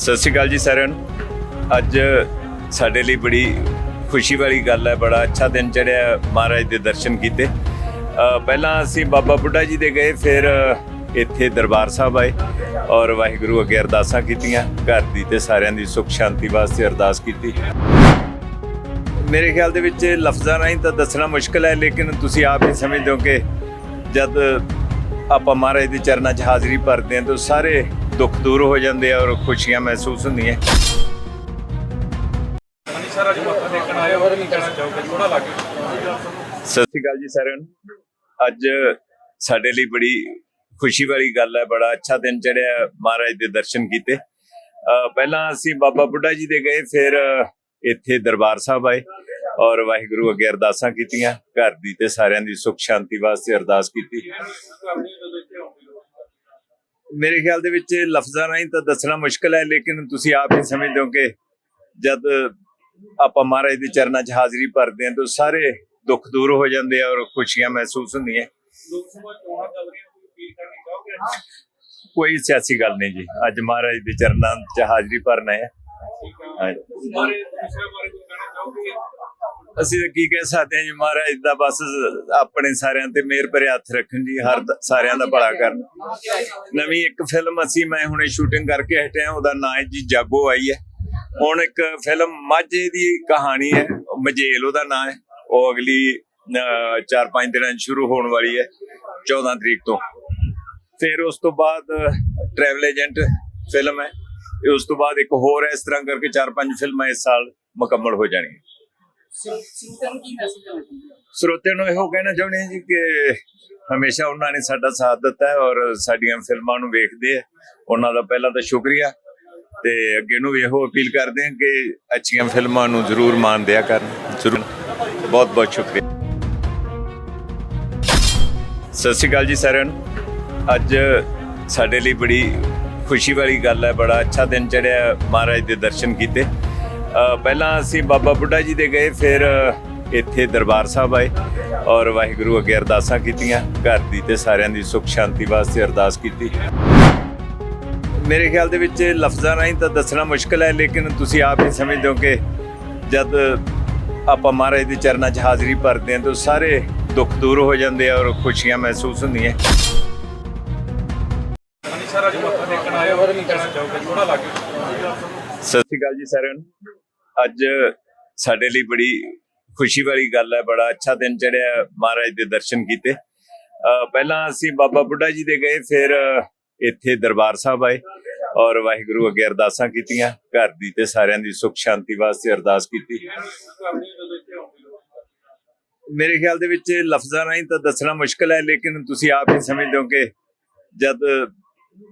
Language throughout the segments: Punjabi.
ਸਤਿ ਸ਼੍ਰੀ ਅਕਾਲ ਜੀ ਸਾਰਿਆਂ ਨੂੰ। ਅੱਜ ਸਾਡੇ ਲਈ ਬੜੀ ਖੁਸ਼ੀ ਵਾਲੀ ਗੱਲ ਹੈ, ਬੜਾ ਅੱਛਾ ਦਿਨ ਚੜਿਆ ਮਹਾਰਾਜ ਦੇ ਦਰਸ਼ਨ ਕੀਤੇ। ਪਹਿਲਾਂ ਅਸੀਂ ਬਾਬਾ ਬੁੱਢਾ ਜੀ ਦੇ ਗਏ, ਫਿਰ ਇੱਥੇ ਦਰਬਾਰ ਸਾਹਿਬ ਆਏ ਔਰ ਵਾਹਿਗੁਰੂ ਅੱਗੇ ਅਰਦਾਸਾਂ ਕੀਤੀਆਂ, ਘਰ ਦੀ ਤੇ ਸਾਰਿਆਂ ਦੀ ਸੁੱਖ ਸ਼ਾਂਤੀ ਵਾਸਤੇ ਅਰਦਾਸ ਕੀਤੀ। ਮੇਰੇ ਖਿਆਲ ਦੇ ਵਿੱਚ ਲਫ਼ਜ਼ਾਂ ਰਾਹੀਂ ਤਾਂ ਦੱਸਣਾ ਮੁਸ਼ਕਲ ਹੈ, ਲੇਕਿਨ ਤੁਸੀਂ ਆਪ ਹੀ ਸਮਝਦੇ ਹੋ ਕਿ ਜਦ ਆਪਾਂ ਮਹਾਰਾਜ ਦੇ ਚਰਨਾਂ 'ਚ ਹਾਜ਼ਰੀ ਭਰਦੇ ਹਾਂ, ਤਾਂ ਸਾਰੇ ਦੁੱਖ ਦੂਰ ਹੋ ਜਾਂਦੇ ਆ ਔਰ ਖੁਸ਼ੀਆਂ ਮਹਿਸੂਸ ਹੁੰਦੀਆਂ। ਮਨੀਸ਼ਾ ਰਾਜ ਮੱਥਾ ਟੇਕਣ ਆਏ ਹੋਰ ਕੀ ਕਹਿਣਾ ਚਾਹੋਗੇ? ਥੋੜਾ ਲੱਗੇ ਸਤਿ ਸ਼੍ਰੀ ਅਕਾਲ ਜੀ ਸਾਰਿਆਂ ਨੂੰ। ਅੱਜ ਸਾਡੇ ਲਈ ਬੜੀ ਖੁਸ਼ੀ ਵਾਲੀ ਗੱਲ ਹੈ ਬੜਾ ਅੱਛਾ ਦਿਨ ਚੜਿਆ ਮਹਾਰਾਜ ਦੇ ਦਰਸ਼ਨ ਕੀਤੇ। ਪਹਿਲਾਂ ਅਸੀਂ ਬਾਬਾ ਬੁੱਢਾ ਜੀ ਦੇ ਗਏ ਫਿਰ ਇੱਥੇ ਦਰਬਾਰ ਸਾਹਿਬ ਆਏ ਔਰ ਵਾਹਿਗੁਰੂ ਅੱਗੇ ਅਰਦਾਸਾਂ ਕੀਤੀਆਂ। ਘਰ ਦੀ ਤੇ ਸਾਰਿਆਂ ਦੀ ਸੁੱਖ ਸ਼ਾਂਤੀ ਵਾਸਤੇ ਅਰਦਾਸ ਕੀਤੀ। ਮੇਰੇ ਖਿਆਲ ਦੇ ਵਿੱਚ ਲਫ਼ਜ਼ਾਂ ਰਾਹੀਂ ਤਾਂ ਦੱਸਣਾ ਮੁਸ਼ਕਲ ਹੈ ਲੇਕਿਨ ਤੁਸੀਂ ਆਪ ਹੀ ਸਮਝਦੇ ਹੋ ਕਿ ਜਦ ਆਪਾਂ ਮਹਾਰਾਜ ਦੇ ਚਰਨਾਂ 'ਚ ਹਾਜ਼ਰੀ ਭਰਦੇ ਹਾਂ ਤਾਂ ਸਾਰੇ ਦੁੱਖ ਦੂਰ ਹੋ ਜਾਂਦੇ ਆ ਔਰ ਖੁਸ਼ੀਆਂ ਮਹਿਸੂਸ ਹੁੰਦੀਆਂ। ਲੋਕ ਸਭਾ ਚੋਣਾਂ ਚੱਲ ਰਹੀਆਂ ਕੋਈ ਅਪੀਲ ਕਰਨੀ ਚਾਹੋਗੇ? ਕੋਈ ਸਿਆਸੀ ਗੱਲ ਨਹੀਂ ਜੀ ਅੱਜ ਮਹਾਰਾਜ ਦੇ ਚਰਨਾਂ 'ਚ ਹਾਜ਼ਰੀ ਭਰਨਾ ਹੈ। ਹਾਂਜੀ। ਬਾਰੇ ਦੂਸਰੇ ਬਾਰੇ ਕੋਈ ਕਹਿਣਾ ਚਾਹੋਗੇ ਅਸੀਂ ਤਾਂ ਕੀ ਕਹਿ ਸਕਦੇ ਹਾਂ ਜੀ ਮਹਾਰਾਜ ਦਾ ਬਸ ਆਪਣੇ ਸਾਰਿਆਂ ਤੇ ਮਿਹਰ ਭਰੇ ਹੱਥ ਰੱਖਣ ਜੀ, ਹਰ ਸਾਰਿਆਂ ਦਾ ਭਲਾ ਕਰਨ। ਨਵੀਂ ਇੱਕ ਫਿਲਮ ਅਸੀਂ ਮੈਂ ਹੁਣੇ ਸ਼ੂਟਿੰਗ ਕਰਕੇ ਹਟਿਆ ਉਹਦਾ ਨਾਂ ਹੈ ਜੀ ਜਾਗੋ ਆਈ ਹੈ। ਹੁਣ ਇੱਕ ਫਿਲਮ ਮਾਝੇ ਦੀ ਕਹਾਣੀ ਹੈ, ਮਜੇਲ ਉਹਦਾ ਨਾਂ ਹੈ। ਉਹ ਅਗਲੀ 4-5 ਦਿਨਾਂ ਸ਼ੁਰੂ ਹੋਣ ਵਾਲੀ ਹੈ 14 ਤਰੀਕ ਤੋਂ। ਫਿਰ ਉਸ ਤੋਂ ਬਾਅਦ ਟਰੈਵਲ ਏਜੰਟ ਫਿਲਮ ਹੈ। ਉਸ ਤੋਂ ਬਾਅਦ ਇੱਕ ਹੋਰ ਇਸ ਤਰ੍ਹਾਂ ਕਰਕੇ 4-5 ਫਿਲਮਾਂ ਇਸ ਸਾਲ ਮੁਕੰਮਲ ਹੋ ਜਾਣਗੀਆਂ। ਸਰੋਤਿਆਂ ਨੂੰ ਇਹੋ ਕਹਿਣਾ ਚਾਹੁੰਦੇ ਹਾਂ ਜੀ ਕਿ ਹਮੇਸ਼ਾ ਉਹਨਾਂ ਨੇ ਸਾਡਾ ਸਾਥ ਦਿੱਤਾ ਹੈ ਔਰ ਸਾਡੀਆਂ ਫਿਲਮਾਂ ਨੂੰ ਵੇਖਦੇ ਆ। ਉਹਨਾਂ ਦਾ ਪਹਿਲਾਂ ਤਾਂ ਸ਼ੁਕਰੀਆ ਤੇ ਅੱਗੇ ਨੂੰ ਵੀ ਇਹੋ ਅਪੀਲ ਕਰਦੇ ਹਾਂ ਕਿ ਅੱਛੀਆਂ ਫਿਲਮਾਂ ਨੂੰ ਜ਼ਰੂਰ ਮਾਣ ਦਿਆ ਕਰਨ। ਜ਼ਰੂਰ। ਬਹੁਤ ਬਹੁਤ ਸ਼ੁਕਰੀਆ। ਸਤਿ ਸ਼੍ਰੀ ਅਕਾਲ ਜੀ ਸਾਰਿਆਂ ਨੂੰ। ਅੱਜ ਸਾਡੇ ਲਈ ਬੜੀ ਖੁਸ਼ੀ ਵਾਲੀ ਗੱਲ ਹੈ, ਬੜਾ ਅੱਛਾ ਦਿਨ ਚੜਿਆ ਮਹਾਰਾਜ ਦੇ ਦਰਸ਼ਨ ਕੀਤੇ। ਪਹਿਲਾਂ ਅਸੀਂ ਬਾਬਾ ਬੁੱਢਾ ਜੀ ਦੇ ਗਏ, ਫਿਰ ਇੱਥੇ ਦਰਬਾਰ ਸਾਹਿਬ ਆਏ ਔਰ ਵਾਹਿਗੁਰੂ ਅੱਗੇ ਅਰਦਾਸਾਂ ਕੀਤੀਆਂ, ਘਰ ਦੀ ਤੇ ਸਾਰਿਆਂ ਦੀ ਸੁੱਖ ਸ਼ਾਂਤੀ ਵਾਸਤੇ ਅਰਦਾਸ ਕੀਤੀ। ਮੇਰੇ ਖਿਆਲ ਦੇ ਵਿੱਚ ਲਫ਼ਜ਼ਾਂ ਰਾਹੀਂ ਤਾਂ ਦੱਸਣਾ ਮੁਸ਼ਕਲ ਹੈ, ਲੇਕਿਨ ਤੁਸੀਂ ਆਪ ਹੀ ਸਮਝਦੇ ਹੋ ਕਿ ਜਦ ਆਪਾਂ ਮਹਾਰਾਜ ਦੇ ਚਰਨਾਂ 'ਚ ਹਾਜ਼ਰੀ ਭਰਦੇ ਹਾਂ ਤਾਂ ਸਾਰੇ ਦੁੱਖ ਦੂਰ ਹੋ ਜਾਂਦੇ ਆ ਔਰ ਖੁਸ਼ੀਆਂ ਮਹਿਸੂਸ ਹੁੰਦੀਆਂ। ਸਤਿ ਸ਼੍ਰੀ ਅਕਾਲ ਜੀ ਸਾਰਿਆਂ ਨੂੰ। ਅੱਜ ਸਾਡੇ ਲਈ ਬੜੀ ਖੁਸ਼ੀ ਵਾਲੀ ਗੱਲ ਹੈ, ਬੜਾ ਅੱਛਾ ਦਿਨ ਚੜਿਆ ਮਹਾਰਾਜ ਦੇ ਦਰਸ਼ਨ ਕੀਤੇ। ਪਹਿਲਾਂ ਅਸੀਂ ਬਾਬਾ ਬੁੱਢਾ ਜੀ ਦੇ ਗਏ, ਫਿਰ ਇੱਥੇ ਦਰਬਾਰ ਸਾਹਿਬ ਆਏ ਔਰ ਵਾਹਿਗੁਰੂ ਅੱਗੇ ਅਰਦਾਸਾਂ ਕੀਤੀਆਂ, ਘਰ ਦੀ ਤੇ ਸਾਰਿਆਂ ਦੀ ਸੁੱਖ ਸ਼ਾਂਤੀ ਵਾਸਤੇ ਅਰਦਾਸ ਕੀਤੀ। ਮੇਰੇ ਖਿਆਲ ਦੇ ਵਿੱਚ ਲਫ਼ਜ਼ਾਂ ਰਾਹੀਂ ਤਾਂ ਦੱਸਣਾ ਮੁਸ਼ਕਲ ਹੈ, ਲੇਕਿਨ ਤੁਸੀਂ ਆਪ ਹੀ ਸਮਝਦੇ ਹੋ ਕਿ ਜਦ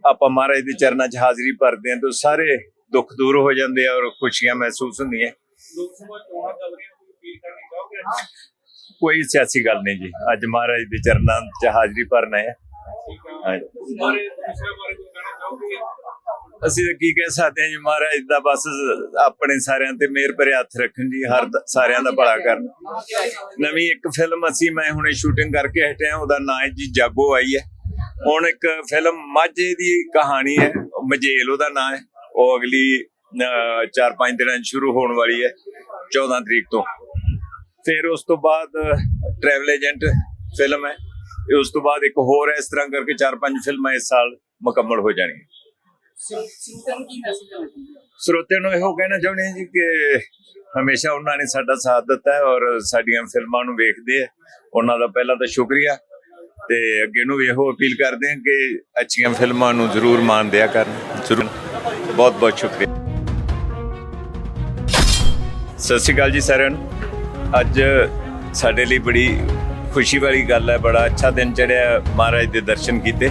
ਆਪਾਂ ਮਹਾਰਾਜ ਦੇ ਚਰਨਾਂ 'ਚ ਹਾਜ਼ਰੀ ਭਰਦੇ ਹਾਂ, ਤਾਂ ਸਾਰੇ ਦੁੱਖ ਦੂਰ ਹੋ ਜਾਂਦੇ ਆ ਔਰ ਖੁਸ਼ੀਆਂ ਮਹਿਸੂਸ ਹੁੰਦੀਆਂ। ਲੋਕ ਸਭਾ ਚੋਣਾਂ ਚੱਲ ਰਹੀਆਂ ਕੋਈ ਅਪੀਲ ਕਰਨੀ ਚਾਹੋਗੇ ਕੋਈ ਸਿਆਸੀ ਗੱਲ ਨਹੀਂ ਜੀ। ਅੱਜ ਮਹਾਰਾਜ ਦੇ ਚਰਨਾਂ 'ਚ ਹਾਜ਼ਰੀ ਭਰਨਾ ਹੈ ਅਸੀਂ ਤਾਂ ਕੀ ਕਹਿ ਸਕਦੇ ਹਾਂ ਜੀ, ਮਹਾਰਾਜ ਦਾ ਬਸ ਆਪਣੇ ਸਾਰਿਆਂ ਤੇ ਮਿਹਰ ਭਰੇ ਹੱਥ ਰੱਖਣ ਜੀ, ਹਰ ਸਾਰਿਆਂ ਦਾ ਭਲਾ ਕਰਨ। ਨਵੀਂ ਇੱਕ ਫਿਲਮ ਅਸੀਂ, ਮੈਂ ਹੁਣੇ ਸ਼ੂਟਿੰਗ ਕਰਕੇ ਹਟਿਆ, ਉਹਦਾ ਨਾਂ ਹੈ ਜੀ, ਜਾਗੋ ਆਈ ਹੈ। ਹੁਣ ਇੱਕ ਫਿਲਮ ਮਾਝੇ ਦੀ ਕਹਾਣੀ ਹੈ ਮਜੇਲ ਉਹਦਾ ਨਾਂ ਹੈ। ਉਹ ਅਗਲੀ 4-5 ਦਿਨਾਂ 'ਚ ਸ਼ੁਰੂ ਹੋਣ ਵਾਲੀ ਹੈ 14 ਤਰੀਕ ਤੋਂ। ਫਿਰ ਉਸ ਤੋਂ ਬਾਅਦ ਟਰੈਵਲ ਏਜੰਟ ਫਿਲਮ ਹੈ। ਇਹ ਉਸ ਤੋਂ ਬਾਅਦ ਇੱਕ ਹੋਰ ਇਸ ਤਰ੍ਹਾਂ ਕਰਕੇ 4-5 ਫਿਲਮਾਂ ਇਸ ਸਾਲ ਮੁਕੰਮਲ ਹੋ ਜਾਣਗੀਆਂ। ਸਰੋਤਿਆਂ ਨੂੰ ਇਹੋ ਕਹਿਣਾ ਚਾਹੁੰਦੇ ਹਾਂ ਜੀ ਕਿ ਹਮੇਸ਼ਾ ਉਹਨਾਂ ਨੇ ਸਾਡਾ ਸਾਥ ਦਿੱਤਾ ਹੈ ਔਰ ਸਾਡੀਆਂ ਫਿਲਮਾਂ ਨੂੰ ਵੇਖਦੇ ਆ। ਉਹਨਾਂ ਦਾ ਪਹਿਲਾਂ ਤਾਂ ਸ਼ੁਕਰੀਆ। ਤੇ ਅੱਗੇ ਨੂੰ ਵੀ ਇਹੋ ਅਪੀਲ ਕਰਦੇ ਹਾਂ ਕਿ ਅੱਛੀਆਂ ਫਿਲਮਾਂ ਨੂੰ ਜ਼ਰੂਰ ਮਾਣ ਦਿਆ ਕਰਨ। ਜ਼ਰੂਰ। ਬਹੁਤ ਬਹੁਤ ਸ਼ੁਕਰੀਆ। ਸਤਿ ਸ਼੍ਰੀ ਅਕਾਲ ਜੀ ਸਾਰਿਆਂ ਨੂੰ। ਅੱਜ ਸਾਡੇ ਲਈ ਬੜੀ ਖੁਸ਼ੀ ਵਾਲੀ ਗੱਲ ਹੈ, ਬੜਾ ਅੱਛਾ ਦਿਨ ਚੜਿਆ ਮਹਾਰਾਜ ਦੇ ਦਰਸ਼ਨ ਕੀਤੇ।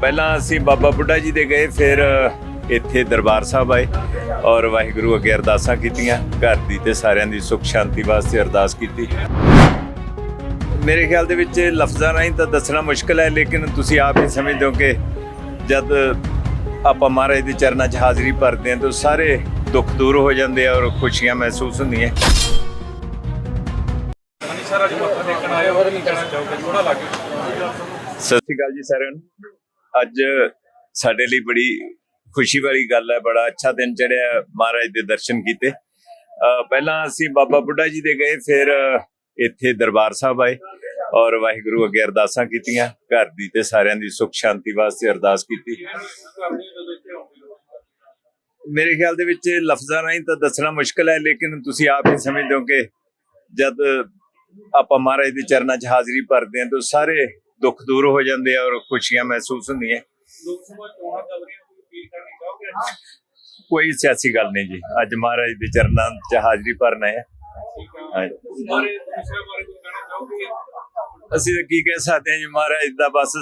ਪਹਿਲਾਂ ਅਸੀਂ ਬਾਬਾ ਬੁੱਢਾ ਜੀ ਦੇ ਗਏ, ਫਿਰ ਇੱਥੇ ਦਰਬਾਰ ਸਾਹਿਬ ਆਏ ਔਰ ਵਾਹਿਗੁਰੂ ਅੱਗੇ ਅਰਦਾਸਾਂ ਕੀਤੀਆਂ, ਘਰ ਦੀ ਤੇ ਸਾਰਿਆਂ ਦੀ ਸੁੱਖ ਸ਼ਾਂਤੀ ਵਾਸਤੇ ਅਰਦਾਸ ਕੀਤੀ। ਮੇਰੇ ਖਿਆਲ ਦੇ ਵਿੱਚ ਲਫ਼ਜ਼ਾਂ ਰਾਹੀਂ ਤਾਂ ਦੱਸਣਾ ਮੁਸ਼ਕਲ ਹੈ, ਲੇਕਿਨ ਤੁਸੀਂ ਆਪ ਹੀ ਸਮਝਦੇ ਹੋ ਕਿ ਜਦ ਆਪਾਂ ਮਹਾਰਾਜ ਦੇ ਚਰਨਾਂ 'ਚ ਹਾਜ਼ਰੀ ਭਰਦੇ ਹਾਂ ਤਾਂ ਸਾਰੇ ਦੁੱਖ ਦੂਰ ਹੋ ਜਾਂਦੇ ਆ ਔਰ ਖੁਸ਼ੀਆਂ ਮਹਿਸੂਸ ਹੁੰਦੀਆਂ। ਮਨੀਸ਼ਾ ਰਾਜ ਮੱਥਾ ਟੇਕਣ ਆਏ ਹੋਰ ਕੀ ਕਹਿਣਾ ਚਾਹੋਗੇ? ਥੋੜਾ ਲੱਗੇ ਸਤਿ ਸ਼੍ਰੀ ਅਕਾਲ ਜੀ ਸਾਰਿਆਂ ਨੂੰ। ਅੱਜ ਸਾਡੇ ਲਈ ਬੜੀ ਖੁਸ਼ੀ ਵਾਲੀ ਗੱਲ ਹੈ ਬੜਾ ਅੱਛਾ ਦਿਨ ਚੜਿਆ ਮਹਾਰਾਜ ਦੇ ਦਰਸ਼ਨ ਕੀਤੇ। ਪਹਿਲਾਂ ਅਸੀਂ ਬਾਬਾ ਬੁੱਢਾ ਜੀ ਦੇ ਗਏ ਫਿਰ ਇੱਥੇ ਦਰਬਾਰ ਸਾਹਿਬ ਆਏ। ਔਰ ਵਾਹਿਗੁਰੂ ਅੱਗੇ ਅਰਦਾਸਾਂ ਕੀਤੀਆਂ, ਘਰ ਦੀ ਤੇ ਸਾਰਿਆਂ ਦੀ ਸੁਖ ਸ਼ਾਂਤੀ ਵਾਸਤੇ ਅਰਦਾਸ ਕੀਤੀ। ਮੇਰੇ ਖਿਆਲ ਦੇ ਵਿੱਚ ਲਫ਼ਜ਼ਾਂ ਰਾਹੀਂ ਤਾਂ ਦੱਸਣਾ ਮੁਸ਼ਕਲ ਹੈ, ਲੇਕਿਨ ਤੁਸੀਂ ਆਪ ਹੀ ਸਮਝਦੇ ਹੋ ਕਿ ਜਦ ਆਪਾਂ ਮਹਾਰਾਜ ਦੇ ਚਰਨਾਂ 'ਚ ਹਾਜ਼ਰੀ ਭਰਦੇ ਹਾਂ, ਤਾਂ ਸਾਰੇ ਦੁੱਖ ਦੂਰ ਹੋ ਜਾਂਦੇ ਆ ਔਰ ਖੁਸ਼ੀਆਂ ਮਹਿਸੂਸ ਹੁੰਦੀਆਂ। ਲੋਕ ਸਭਾ ਚੋਣਾਂ ਚੱਲ ਰਹੀਆਂ ਕੋਈ ਅਪੀਲ ਕਰਨੀ ਚਾਹੋਗੇ ਕੋਈ ਸਿਆਸੀ ਗੱਲ ਨਹੀਂ ਜੀ। ਅੱਜ ਮਹਾਰਾਜ ਦੇ ਚਰਨਾਂ 'ਚ ਹਾਜ਼ਰੀ ਭਰਨਾ ਹੈ। ਹਾਂਜੀ। ਬਾਰੇ ਦੂਸਰੇ ਬਾਰੇ ਕੁਝ ਕਹਿਣਾ ਚਾਹੋਗੇ? ਅਸੀਂ ਤਾਂ ਕੀ ਕਹਿ ਸਕਦੇ ਹਾਂ ਜੀ ਮਹਾਰਾਜ ਦਾ ਬਸ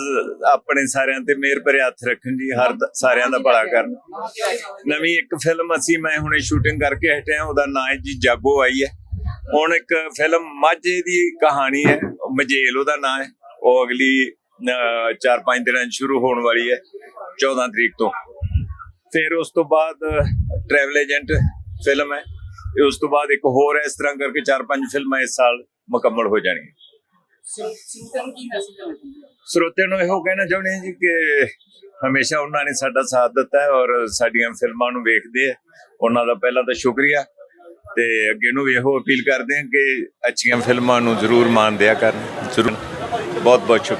ਆਪਣੇ ਸਾਰਿਆਂ ਤੇ ਮਿਹਰ ਭਰੇ ਹੱਥ ਰੱਖਣ ਜੀ, ਹਰ ਸਾਰਿਆਂ ਦਾ ਭਲਾ ਕਰਨ। ਨਵੀਂ ਇੱਕ ਫਿਲਮ ਅਸੀਂ, ਮੈਂ ਹੁਣੇ ਸ਼ੂਟਿੰਗ ਕਰਕੇ ਹਟਿਆ, ਉਹਦਾ ਨਾਂ ਹੈ ਜੀ ਜਾਗੋ ਆਈ ਹੈ। ਹੁਣ ਇੱਕ ਫਿਲਮ ਮਾਝੇ ਦੀ ਕਹਾਣੀ ਹੈ, ਮਜੇਲ ਉਹਦਾ ਨਾਂ ਹੈ। ਉਹ ਅਗਲੀ 4-5 ਦਿਨਾਂ ਸ਼ੁਰੂ ਹੋਣ ਵਾਲੀ ਹੈ 14 ਤਰੀਕ ਤੋਂ। ਫਿਰ ਉਸ ਤੋਂ ਬਾਅਦ ਟਰੈਵਲ ਏਜੰਟ ਫਿਲਮ ਹੈ। ਉਸ ਤੋਂ ਬਾਅਦ ਇੱਕ ਹੋਰ ਇਸ ਤਰ੍ਹਾਂ ਕਰਕੇ 4-5 ਫਿਲਮਾਂ ਇਸ ਸਾਲ ਮੁਕੰਮਲ ਹੋ ਜਾਣਗੀਆਂ। ਸਰੋਤਿਆਂ ਨੂੰ ਇਹੋ ਕਹਿਣਾ ਚਾਹੁੰਦੇ ਹਾਂ ਜੀ ਕਿ ਹਮੇਸ਼ਾ ਉਹਨਾਂ ਨੇ ਸਾਡਾ ਸਾਥ ਦਿੱਤਾ ਹੈ ਔਰ ਸਾਡੀਆਂ ਫਿਲਮਾਂ ਨੂੰ ਵੇਖਦੇ ਆ। ਉਹਨਾਂ ਦਾ ਪਹਿਲਾਂ ਤਾਂ ਸ਼ੁਕਰੀਆ ਤੇ ਅੱਗੇ ਨੂੰ ਵੀ ਇਹੋ ਅਪੀਲ ਕਰਦੇ ਹਾਂ ਕਿ ਅੱਛੀਆਂ ਫਿਲਮਾਂ ਨੂੰ ਜ਼ਰੂਰ ਮਾਣ ਦਿਆ ਕਰਨ। ਜ਼ਰੂਰ। ਬਹੁਤ ਬਹੁਤ ਸ਼ੁਕਰੀਆ।